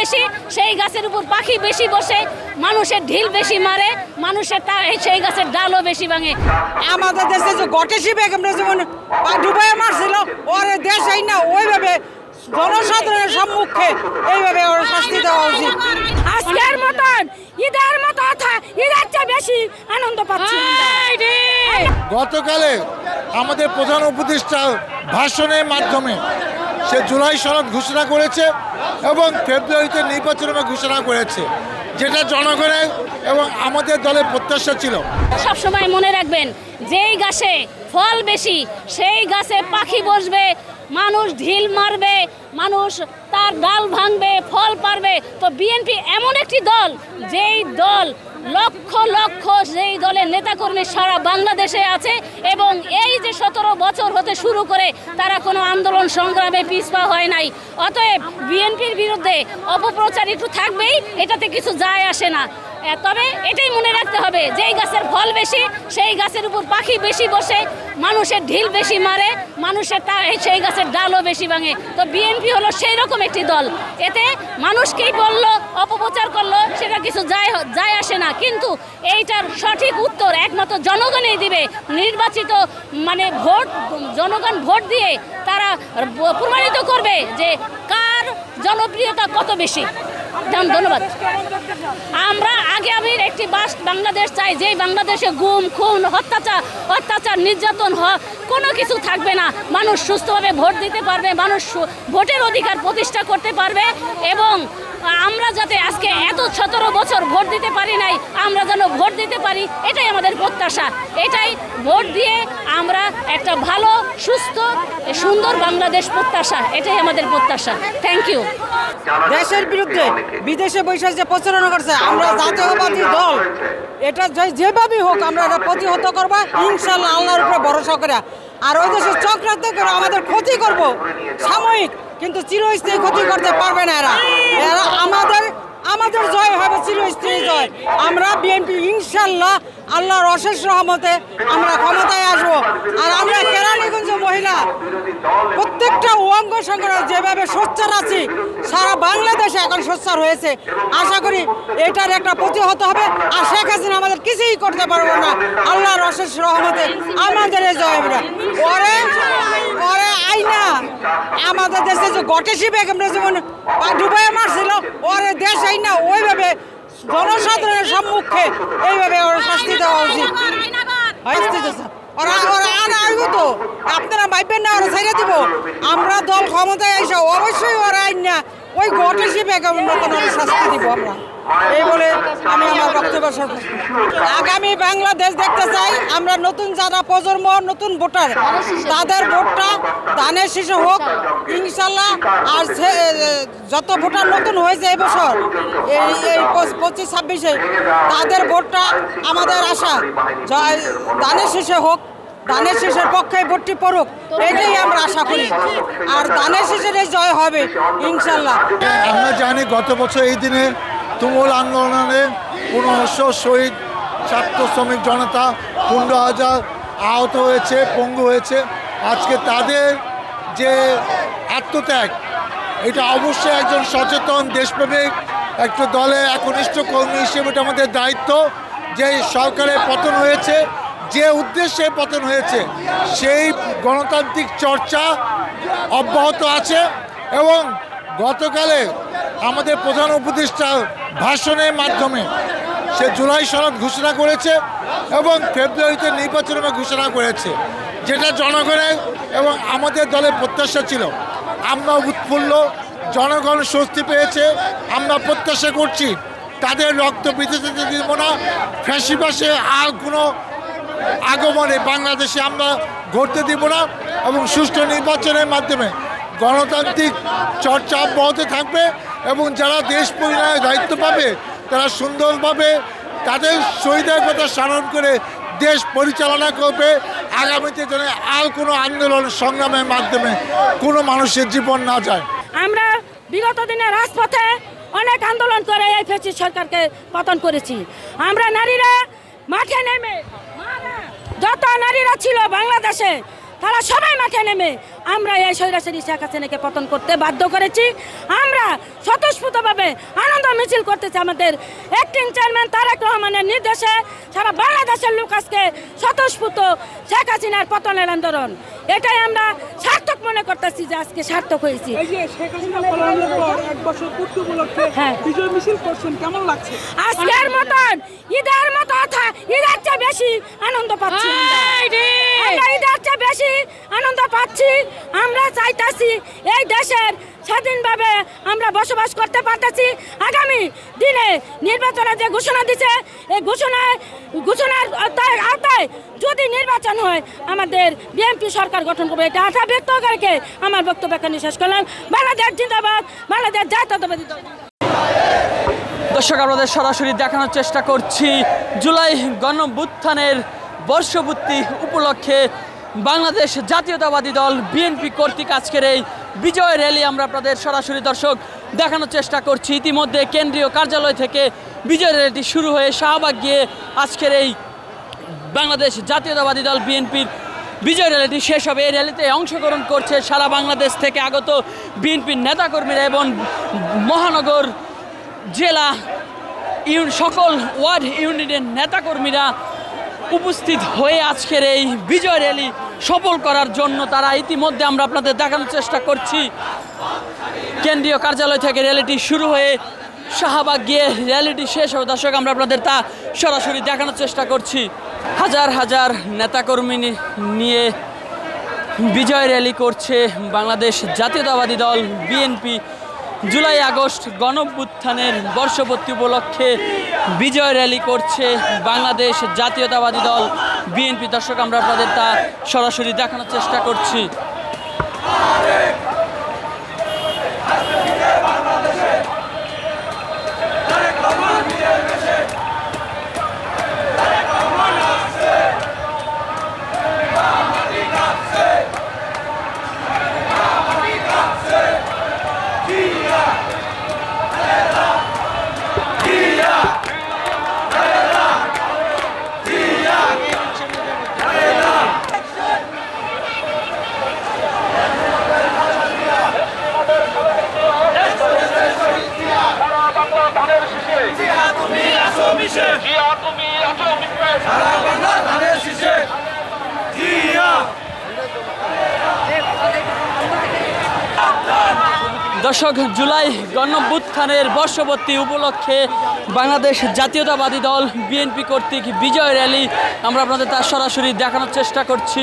বেশি সেই গাছের উপর পাখি বেশি বসে মানুষের ঢিল বেশি মারে মানুষের তা সেই গাছের ডালও বেশি ভাঙে। আমাদের দেশে যে গটেশি বেগমরা যেমন পা ডুবাই মারছিল ওরে দেশ এই না ওইভাবে জনসাধারণের সম্মুখে এইভাবে ওর শাস্তি দেওয়া উচিত। আজকের মতন ঈদের মতো ঈদের চেয়ে বেশি আনন্দ পাচ্ছি গতকালে আমাদের প্রধান উপদেষ্টা ভাষণের মাধ্যমে সে জুলাই সনদ ঘোষণা করেছে এবং ফেব্রুয়ারিতে নির্বাচনের ঘোষণা করেছে, যেটা জনগণের এবং আমাদের দলের প্রত্যাশা ছিল। সবসময় মনে রাখবেন, যেই গাছে ফল বেশি, সেই গাছে পাখি বসবে, মানুষ ঢিল মারবে, মানুষ তার ডাল ভাঙবে, ফল পারবে। তো বিএনপি এমন একটি দল, যেই দল লক্ষ লক্ষ যেই দলের নেতাকর্মী সারা বাংলাদেশে আছে এবং এই যে সতেরো বছর হতে শুরু করে তারা কোনো আন্দোলন সংগ্রামে পিছপা হয় নাই। অতএব বিএনপির বিরুদ্ধে অপপ্রচার একটু থাকবেই, এটাতে কিছু যায় আসে না। তবে এটাই মনে রাখতে হবে, যেই গাছের ফল বেশি, সেই গাছের উপর পাখি বেশি বসে, মানুষের ঢিল বেশি মারে, মানুষের তা সেই গাছের ডালও বেশি ভাঙে। তো বিএনপি হলো সেই রকম একটি দল। এতে মানুষকেই বলল, অপপ্রচার করল, সেটা কিছু যায় যায় আসে না। কিন্তু এইটার সঠিক উত্তর একমাত্র জনগণই দিবে। নির্বাচিত মানে ভোট, জনগণ ভোট দিয়ে তারা প্রমাণিত করবে যে কার জনপ্রিয়তা কত বেশি। ধন- ধন্যবাদ। আমরা আগে আমি একটি বাস বাংলাদেশ চাই যেই বাংলাদেশে গুম খুন হত্যাচার অত্যাচার নির্যাতন হ কোনো কিছু থাকবে না। মানুষ সুস্থভাবে ভোট দিতে পারবে মানুষ ভোটের অধিকার প্রতিষ্ঠা করতে পারবে এবং আমরা যাতে আজকে এত সতেরো বছর ভোট দিতে পারি নাই, আমরা যেন ভোট দিতে পারি, এটাই আমাদের প্রত্যাশা। এটাই ভোট দিয়ে আমরা একটা ভালো, সুস্থ, সুন্দর বাংলাদেশ প্রত্যাশা, এটাই আমাদের প্রত্যাশা। থ্যাংক ইউ দেশের বিরুদ্ধে বিদেশে বৈশা যে প্রচারণা করছে, আমরা জাতীয়বাদী দল, এটা যেভাবেই হোক আমরা এটা প্রতিহত করব, ইনশাল্লাহ আল্লাহর উপরে ভরসা করে। আর ওই দেশের চক্রান্ত করে আমাদের ক্ষতি করব, সাময়িক। কিন্তু চিরস্থায়ী ক্ষতি করতে পারবে না এরা। এরা আমাদের জয় আমরা বিএনপি, ইনশাল্লাহ আল্লাহর অশেষ রহমতে আমরা ক্ষমতায় আসব। আর আমরা কেরানীগঞ্জ মহিলা, প্রত্যেকটা অঙ্গ সংগঠন যেভাবে সোচ্চার আছি, সারা বাংলাদেশে এখন সোচ্চার হয়েছে। আশা করি এটার একটা প্রতিহত হবে। আর শেখ হাসিনা আমাদের কিছুই করতে পারব না। আল্লাহর অশেষ রহমতে আমাদের এই জয় আমরা পরে পরে আইনা। আমাদের দেশে যে গটেশি বেগমরা যেমন ডুবাই মারছিল ওরে দেশ আইনা। ওইভাবে জনসাধারণের সম্মুখে এইভাবে ওরা শাস্তি দেওয়া উচিত। ওরা তো। আপনারা না, ওরা আমরা দল ক্ষমতায় এসে অবশ্যই ওরা আইন না, ওই গটেশি বেগমের মতন ওরা শাস্তি দিব আমরা। এই বলে আমি আমার বক্তব্য আগামী বাংলাদেশ দেখতে চাই। আমরা নতুন যারা প্রজন্ম, নতুন ভোটার, তাদের ভোটটা ধানের শিশু হোক, ইনশাল্লাহ। আর যত ভোটার নতুন হয়েছে এবছর এই এই পঁচ- পঁচিশ, ছাব্বিশে, তাদের ভোটটা আমাদের আশা। ধানের শিশু হোক ধানের শীষের পক্ষে ভোটটি পড়ুক, এটাই আমরা আশা করি। আর ধানের শীষের জয় হবে, ইনশাল্লাহ। আমরা জানি গত বছর এই দিনে তুমুল আন্দোলনে পনেরোশো শহীদ ছাত্র শ্রমিক জনতা পনেরো হাজার আহত হয়েছে, পঙ্গু হয়েছে। আজকে তাদের যে আত্মত্যাগ, এটা অবশ্যই একজন সচেতন, দেশপ্রেমিক, একটা দলে একনিষ্ঠ কর্মী হিসেবে এটা আমাদের দায়িত্ব। যে সরকারের পতন হয়েছে, যে উদ্দেশ্যে পতন হয়েছে, সেই গণতান্ত্রিক চর্চা অব্যাহত আছে এবং গতকালে আমাদের প্রধান উপদেষ্টা ভাষণের মাধ্যমে সে জুলাই সনদ ঘোষণা করেছে এবং ফেব্রুয়ারিতে নির্বাচনের ঘোষণা করেছে, যেটা জনগণের এবং আমাদের দলের প্রত্যাশা ছিল। আমরা উৎফুল্ল, জনগণ স্বস্তি পেয়েছে, আমরা প্রত্যাশা করছি তাদের রক্ত বিদেশে দিব না। ফ্যাসিবাসে আর কোনো আগমনে বাংলাদেশে আমরা ঘটতে দিব না এবং সুষ্ঠু নির্বাচনের মাধ্যমে গণতান্ত্রিক চর্চা অব্যাহত থাকবে। এবং যারা দেশ পরিচালনায় দায়িত্ব পাবে, তারা সুন্দরভাবে তাদের শহীদের কথা স্মরণ করে দেশ পরিচালনা করবে। আগামীতে যেন আর কোনো আন্দোলন সংগ্রামের মাধ্যমে কোনো মানুষের জীবন না যায়। আমরা বিগত দিনে রাজপথে অনেক আন্দোলন করে এই ফেসিস সরকারকে পতন করেছি। আমরা নারীরা মাঠে নেমে, যত নারীরা ছিল বাংলাদেশে তারা সবাই মাঠে নেমে আমরা এই সৈরাসের শেখ হাসিনাকে পতন করতে বাধ্য করেছি। আমরা স্বতঃস্ফূর্তভাবে আনন্দ মিছিল করতেছি আমাদের অ্যাক্টিং চেয়ারম্যান তারেক রহমানের নির্দেশে সারা বাংলাদেশের লোক আজকে স্বতঃস্ফূর্ত শেখ হাসিনার পতনের আন্দোলন। এটাই আমরা সার্থক মনে করতেছি যে আজকে সার্থক হয়েছি। হ্যাঁ। বিজয় মিছিল করছেন কেমন লাগছে? আজকের মতন ঈদের মতো ঈদের চেয়ে বেশি আনন্দ পাচ্ছি ঈদের চেয়ে বেশি আনন্দ পাচ্ছি। আমরা চাইতাছি এই দেশের স্বাধীনভাবে আমরা বসবাস করতে পারতেছি। আগামী দিনে নির্বাচনের যে ঘোষণা দিছে, এই ঘোষণায়, ঘোষণার আওতায় যদি নির্বাচন হয়, আমাদের বিএনপি সরকার গঠন করবে। এটা আশা ব্যক্ত করে আমার বক্তব্য এখানে শেষ করলাম। বাংলাদেশ জিন্দাবাদ, বাংলাদেশ জাতীয়তাবাদী দর্শক, আপনাদের সরাসরি দেখানোর চেষ্টা করছি জুলাই গণভুত্থানের বর্ষপূর্তি উপলক্ষে বাংলাদেশ জাতীয়তাবাদী দল বিএনপি কর্তৃক আজকের এই বিজয় র্যালি আমরা আপনাদের সরাসরি দর্শক দেখানোর চেষ্টা করছি। ইতিমধ্যে কেন্দ্রীয় কার্যালয় থেকে বিজয় র্যালিটি শুরু হয়ে শাহবাগ গিয়ে আজকের এই বাংলাদেশ জাতীয়তাবাদী দল বিএনপির বিজয় র্যালিটি শেষ হবে। এই র্যালিতে অংশগ্রহণ করছে সারা বাংলাদেশ থেকে আগত বিএনপির নেতাকর্মীরা এবং মহানগর জেলা ইউন, সকল ওয়ার্ড ইউনিটের নেতাকর্মীরা উপস্থিত হয়ে আজকের এই বিজয় র্যালি সফল করার জন্য তারা ইতিমধ্যে আমরা আপনাদের দেখানোর চেষ্টা করছি। কেন্দ্রীয় কার্যালয় থেকে র্যালিটি শুরু হয়ে শাহবাগ গিয়ে র্যালিটি শেষ হবে। দর্শক, আমরা আপনাদের তা সরাসরি দেখানোর চেষ্টা করছি। হাজার হাজার নেতাকর্মী নিয়ে বিজয় র্যালি করছে বাংলাদেশ জাতীয়তাবাদী দল, বিএনপি। জুলাই, আগস্ট গণভ্যুত্থানের বর্ষপূর্তি উপলক্ষে বিজয় র্যালি করছে বাংলাদেশ জাতীয়তাবাদী দল। বিএনপি দর্শক, আমরা আপনাদের তা সরাসরি দেখানোর চেষ্টা করছি। দর্শক জুলাই গণভ্যুত্থানের বর্ষবর্তী উপলক্ষে বাংলাদেশ জাতীয়তাবাদী দল বিএনপি কর্তৃক বিজয় র্যালি আমরা আপনাদের তার সরাসরি দেখানোর চেষ্টা করছি।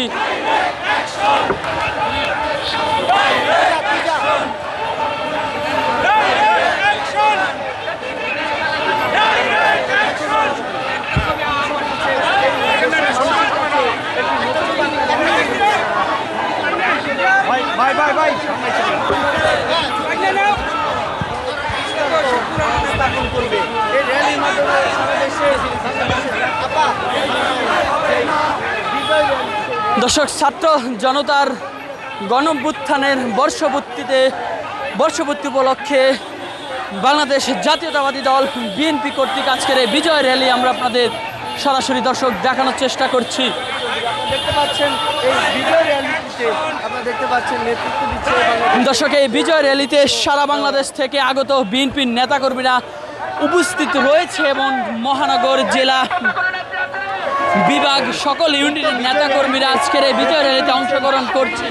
দর্শক ছাত্র জনতার গণভ্যুত্থানের বর্ষপূর্তিতে বর্ষপূর্তি উপলক্ষে বাংলাদেশ জাতীয়তাবাদী দল বিএনপি কর্তৃক আজকের এই বিজয় র্যালি আমরা আপনাদের সরাসরি দর্শক দেখানোর চেষ্টা করছি। দেখতে পাচ্ছেন এই বিজয় র্যালিতে আপনারা দেখতে পাচ্ছেন নেতৃত্ব দিচ্ছে দর্শক এই বিজয় র্যালিতে সারা বাংলাদেশ থেকে আগত বিএনপির নেতাকর্মীরা উপস্থিত রয়েছে এবং মহানগর জেলা বিভাগ সকল ইউনিটের নেতাকর্মীরা আজকের এই বিজয় র্যালিতে অংশগ্রহণ করছে।